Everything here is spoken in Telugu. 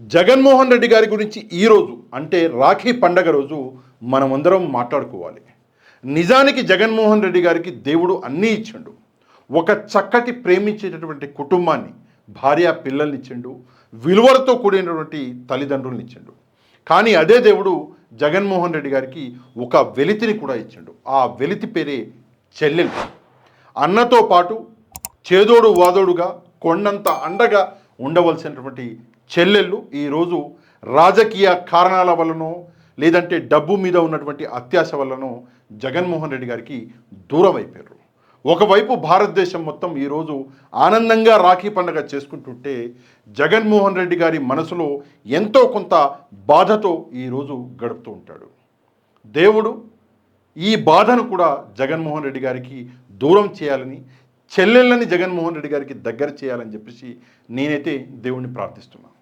జగన్మోహన్ రెడ్డి గారి గురించి ఈరోజు అంటే రాఖీ పండగ రోజు మనమందరం మాట్లాడుకోవాలి. నిజానికి జగన్మోహన్ రెడ్డి గారికి దేవుడు అన్నీ ఇచ్చిండు. ఒక చక్కటి ప్రేమించేటటువంటి కుటుంబాన్ని భార్య పిల్లల్ని ఇచ్చిండు విలువలతో కూడినటువంటి తల్లిదండ్రులను ఇచ్చిండు. కానీ అదే దేవుడు జగన్మోహన్ రెడ్డి గారికి ఒక వెలితిని కూడా ఇచ్చిండు. ఆ వెలితి పేరే చెల్లెలు. అన్నతో పాటు చేదోడు వాదోడుగా కొండంత అండగా ఉండవలసినటువంటి చెల్లెళ్ళు ఈరోజు రాజకీయ కారణాల వల్లనో లేదంటే డబ్బు మీద ఉన్నటువంటి అత్యాశ వల్లనో జగన్మోహన్ రెడ్డి గారికి దూరం అయిపోయారు. ఒకవైపు భారతదేశం మొత్తం ఈరోజు ఆనందంగా రాఖీ పండుగ చేసుకుంటుంటే జగన్మోహన్ రెడ్డి గారి మనసులో ఎంతో కొంత బాధతో ఈరోజు గడుపుతూ ఉంటాడు. దేవుడు ఈ బాధను కూడా జగన్మోహన్ రెడ్డి గారికి దూరం చేయాలని చెల్లెళ్ళని జగన్మోహన్ రెడ్డి గారికి దగ్గర చేయాలని చెప్పేసి నేనైతే దేవుణ్ణి ప్రార్థిస్తున్నాను.